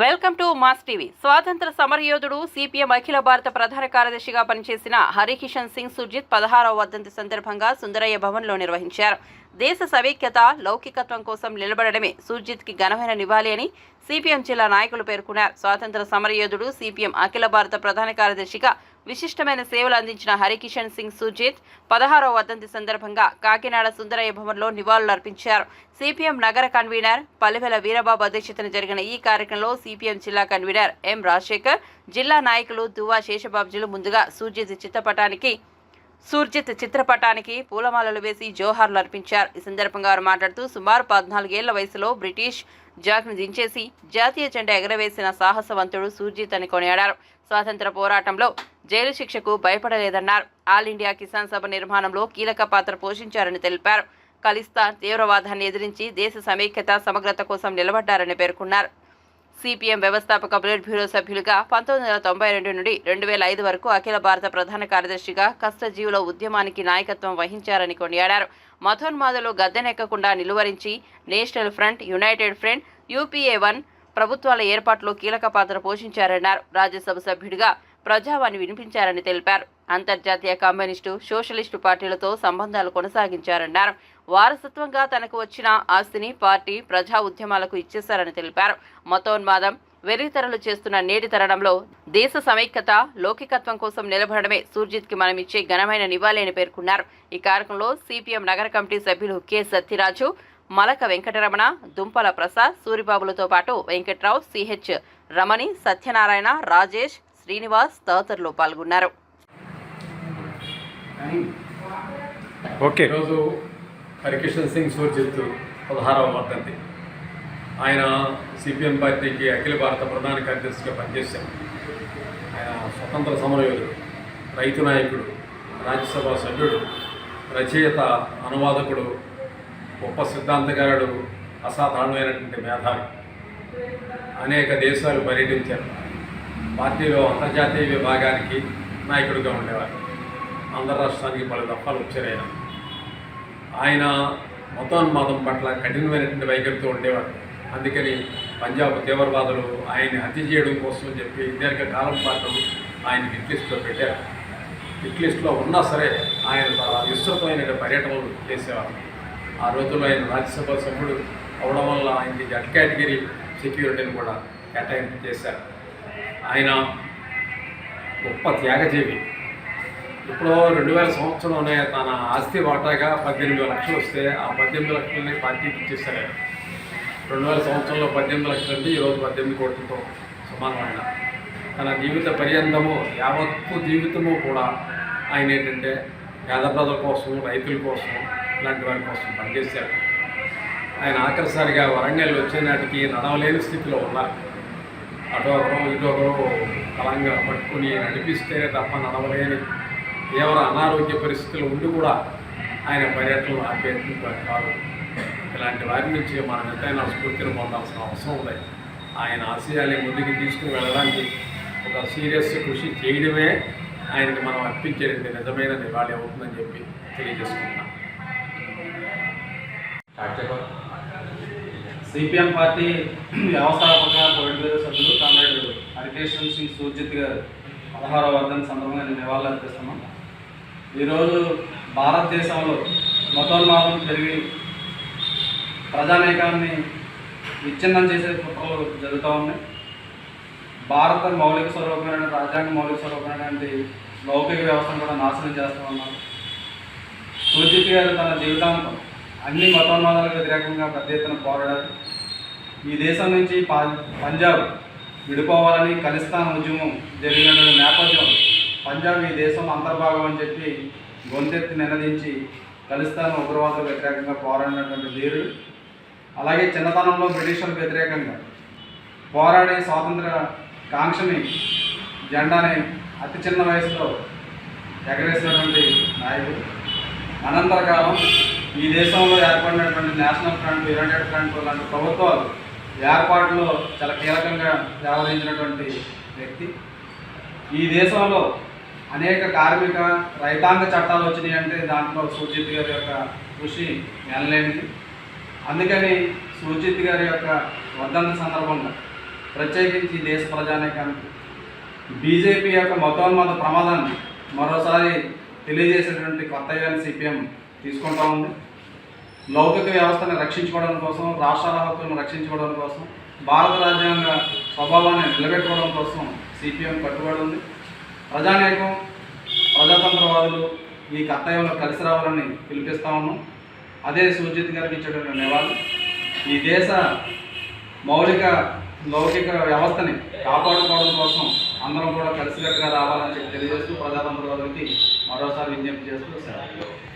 Welcome to mass TV. స్వాతంత్ర సమరయోధుడు CPM అఖిల భారత ప్రధాన కార్యదర్శిగా పనిచేసిన హరికిషన్ సింగ్ సుర్జిత్ పదహారవ వర్ధంతి సందర్భంగా సుందరయ్య భవన్లో నిర్వహించారు. దేశ సమైక్యత లౌకికత్వం కోసం నిలబడడమే సుర్జిత్కి ఘనమైన నివాళి అని సిపిఎం జిల్లా నాయకులు పేర్కొన్నారు. స్వాతంత్ర సమరయోధుడు సిపిఎం అఖిల భారత ప్రధాన కార్యదర్శిగా విశిష్టమైన సేవలు అందించిన హరికిషన్ సింగ్ సుజిత్ పదహారవ వర్ధంతి సందర్భంగా కాకినాడ సుందరయ్య భవన్లో నివాళులర్పించారు సిపిఎం నగర కన్వీనర్ పల్లెవెల వీరబాబు అధ్యక్షతన జరిగిన ఈ కార్యక్రమంలో సిపిఎం జిల్లా కన్వీనర్ ఎం రాజశేఖర్ జిల్లా నాయకులు దువా శేషబాబుజులు ముందుగా సుజిత్ చిత్రపటానికి సూర్జిత్ చిత్రపటానికి పూలమాలలు వేసి జోహార్లు అర్పించారు. ఈ సందర్భంగా వారు మాట్లాడుతూ సుమారు పద్నాలుగేళ్ళ వయసులో బ్రిటిష్ జాక్ను దించేసి జాతీయ జెండా ఎగరవేసిన సాహసవంతుడు సూర్జిత్ అని కొనియాడారు. స్వాతంత్ర పోరాటంలో జైలు శిక్షకు భయపడలేదన్నారు. ఆల్ ఇండియా కిసాన్ సభ నిర్మాణంలో కీలక పాత్ర పోషించారని తెలిపారు. ఖలిస్తాన్ తీవ్రవాదాన్ని ఎదిరించి దేశ సమైక్యత సమగ్రత కోసం నిలబడ్డారని పేర్కొన్నారు. సిపిఎం వ్యవస్థాపక పొలిట్ బ్యూరో సభ్యులుగా పంతొమ్మిది వందల తొంభై రెండు నుండి రెండు వేల ఐదు వరకు అఖిల భారత ప్రధాన కార్యదర్శిగా కష్టజీవుల ఉద్యమానికి నాయకత్వం వహించారని కొనియాడారు. మథోన్మాదులు గద్దెనెక్కకుండా నిలువరించి national front united front UPA one ప్రభుత్వాల ఏర్పాటులో కీలక పాత్ర పోషించారన్నారు. రాజ్యసభ సభ్యుడిగా ప్రజావాణి వినిపించారని తెలిపారు. అంతర్జాతీయ కమ్యూనిస్టు సోషలిస్టు పార్టీలతో సంబంధాలు కొనసాగించారన్నారు. వారసత్వంగా తనకు వచ్చిన ఆస్తిని పార్టీ ప్రజా ఉద్యమాలకు ఇచ్చేశారని తెలిపారు. మతోన్మాదం వెర్రితరలు చేస్తున్న నేటి తరుణంలో దేశ సమైక్యత లౌకికత్వం కోసం నిలబడమే సూర్జిత్కి మనమిచ్చే ఘనమైన నివాళి అని పేర్కొన్నారు. ఈ కార్యక్రమంలో సిపిఎం నగర కమిటీ సభ్యులు కె. సత్యరాజు మలక వెంకటరమణ దుంపల ప్రసాద్ సూరిబాబులతో పాటు వెంకట్రావు సిహెచ్ రమణి సత్యనారాయణ రాజేష్ శ్రీనివాస్ తదితరులు పాల్గొన్నారు. ఓకే. ఈరోజు హరికిషన్ సింగ్ సూర్జిత్ పదహారవ వర్ధంతి. ఆయన సిపిఎం పార్టీకి అఖిల భారత ప్రధాన కార్యదర్శిగా పనిచేశారు. ఆయన స్వతంత్ర సమరయోధుడు రైతు నాయకుడు రాజ్యసభ సభ్యుడు రచయిత అనువాదకుడు గొప్ప సిద్ధాంతకారుడు అసాధారణమైనటువంటి మేధావి. అనేక దేశాలు పర్యటించారు. పార్టీలో అంతర్జాతీయ విభాగానికి నాయకుడిగా ఉండేవారు. ఆంధ్ర రాష్ట్రానికి పలు దఫాలు వచ్చారు ఆయన మతోన్మాదం పట్ల కఠినమైనటువంటి వైఖరితో ఉండేవాడు. అందుకని పంజాబ్ తీవ్రవాదులు ఆయన్ని హత్య చేయడం కోసం చెప్పి దీర్ఘకాలం పాటు ఆయన హిట్లిస్ట్లో పెట్టారు. హిట్లిస్ట్లో ఉన్నా సరే ఆయన చాలా విస్తృతమైన పర్యటనలు చేసేవారు. ఆ రోజుల్లో ఆయన రాజ్యసభ సభ్యుడు అవడం వల్ల ఆయనకి జడ్ కేటగిరీ సెక్యూరిటీని కూడా కేటాయింపు చేశారు. ఆయన గొప్ప త్యాగజీవి. ఇప్పుడు రెండు వేల సంవత్సరంలోనే తన ఆస్తి వాటాగా పద్దెనిమిది లక్షలు వస్తే ఆ పద్దెనిమిది లక్షలని పార్టీకి ఇచ్చేస్తారు ఆయన రెండు వేల సంవత్సరంలో పద్దెనిమిది లక్షలు అంటే ఈరోజు పద్దెనిమిది కోట్లతో సమానమైన. తన జీవిత పర్యంతము యావత్తు జీవితము కూడా ఆయన ఏంటంటే పేద ప్రజల కోసం రైతుల కోసం ఇలాంటి వారి కోసం పనిచేశారు. ఆయన ఆఖరిసారిగా వరంగల్ వచ్చేనాటికి నడవలేని స్థితిలో ఉన్నారు. అటు ఒకరు ఇటు ఒకరు బలంగా పట్టుకుని నడిపిస్తే తప్ప నడవలేని తీవ్ర అనారోగ్య పరిస్థితులు ఉండి కూడా ఆయన పర్యటనలు ఆపేది కాదు ఇలాంటి వారి నుంచి మనం ఎంతైనా స్ఫూర్తిని పొందాల్సిన అవసరం ఉంది. ఆయన ఆశయాల్ని ముందుకు తీసుకుని వెళ్ళడానికి ఒక సీరియస్ కృషి చేయడమే ఆయనకి మనం అర్పించేది నిజమైన నివాళి అవుతుందని చెప్పి తెలియజేసుకుంటున్నాం. సిపిఎం పార్టీ వ్యవస్థాపక సభ్యులు కామ్రేడ్ హరికేశ్వర్ సింగ్ సూర్జిత్ గారు పదహారవ వర్ధన సందర్భంగా నేను నివాళులు అర్పిస్తున్నాం ఈరోజు భారతదేశంలో మతోన్మాదం పెరిగి ప్రజానీకాన్ని విచ్ఛిన్నం చేసే కుట్రలు జరుగుతూ ఉన్నాయి. భారత మౌలిక స్వరూపమైన రాజ్యాంగ మౌలిక స్వరూపమైనటువంటి లౌకిక వ్యవస్థను కూడా నాశనం చేస్తూ ఉన్నారు. సూర్జిత్ గారు తన జీవితాంతం అన్ని మతోన్మాదాలకు వ్యతిరేకంగా పెద్ద ఎత్తున పోరాడారు. ఈ దేశం నుంచి పంజాబ్ విడిపోవాలని ఖలిస్తాన్ ఉద్యమం జరిగిన నేపథ్యం పంజాబ్ ఈ దేశం అంతర్భాగం అని చెప్పి గొంతెత్తి నినదించి ఖలిస్తాన్ ఉగ్రవాదులకు వ్యతిరేకంగా పోరాడినటువంటి ధీరుడు. అలాగే చిన్నతనంలో బ్రిటిషర్లకు వ్యతిరేకంగా పోరాడే స్వాతంత్ర కాంక్షని జెండాని అతి చిన్న వయసులో ఎగరేసినటువంటి నాయకుడు. అనంతర కాలం ఈ దేశంలో ఏర్పడినటువంటి నేషనల్ ఫ్రంట్ యునైటెడ్ ఫ్రంట్ లాంటి ప్రభుత్వాలు ఏర్పాటులో చాలా కీలకంగా వ్యవహరించినటువంటి వ్యక్తి. ఈ దేశంలో అనేక కార్మిక రైతాంగ చట్టాలు వచ్చినాయి అంటే దాంట్లో సుజిత్ గారి యొక్క కృషి ఎనలేనిది. అందుకని సుజిత్ గారి యొక్క వర్ధంతి సందర్భంగా ప్రత్యేకించి దేశ ప్రజానీకానికి బీజేపీ యొక్క మతోన్మత ప్రమాదాన్ని మరోసారి తెలియజేసేటువంటి కర్తవ్యాన్ని సిపిఎం తీసుకుంటా ఉంది. లౌకిక వ్యవస్థను రక్షించుకోవడం కోసం రాష్ట్రాల హక్కులను రక్షించుకోవడం కోసం భారత రాజ్యాంగ స్వభావాన్ని నిలబెట్టుకోవడం కోసం సిపిఎం కట్టుబడి ఉంది. ప్రజానీకం ప్రజాతంత్రవాదులు ఈ కర్తవ్యంలో కలిసి రావాలని పిలిపిస్తా ఉన్నాం. అదే సుజిత్ గారికి ఇచ్చేటువంటి నివాళి. ఈ దేశ మౌలిక లౌకిక వ్యవస్థని కాపాడుకోవడం కోసం అందరం కూడా కలిసికట్టుగా రావాలని చెప్పి తెలియజేస్తూ ప్రజాతంత్రవాదులకి మరోసారి విజ్ఞప్తి చేస్తూ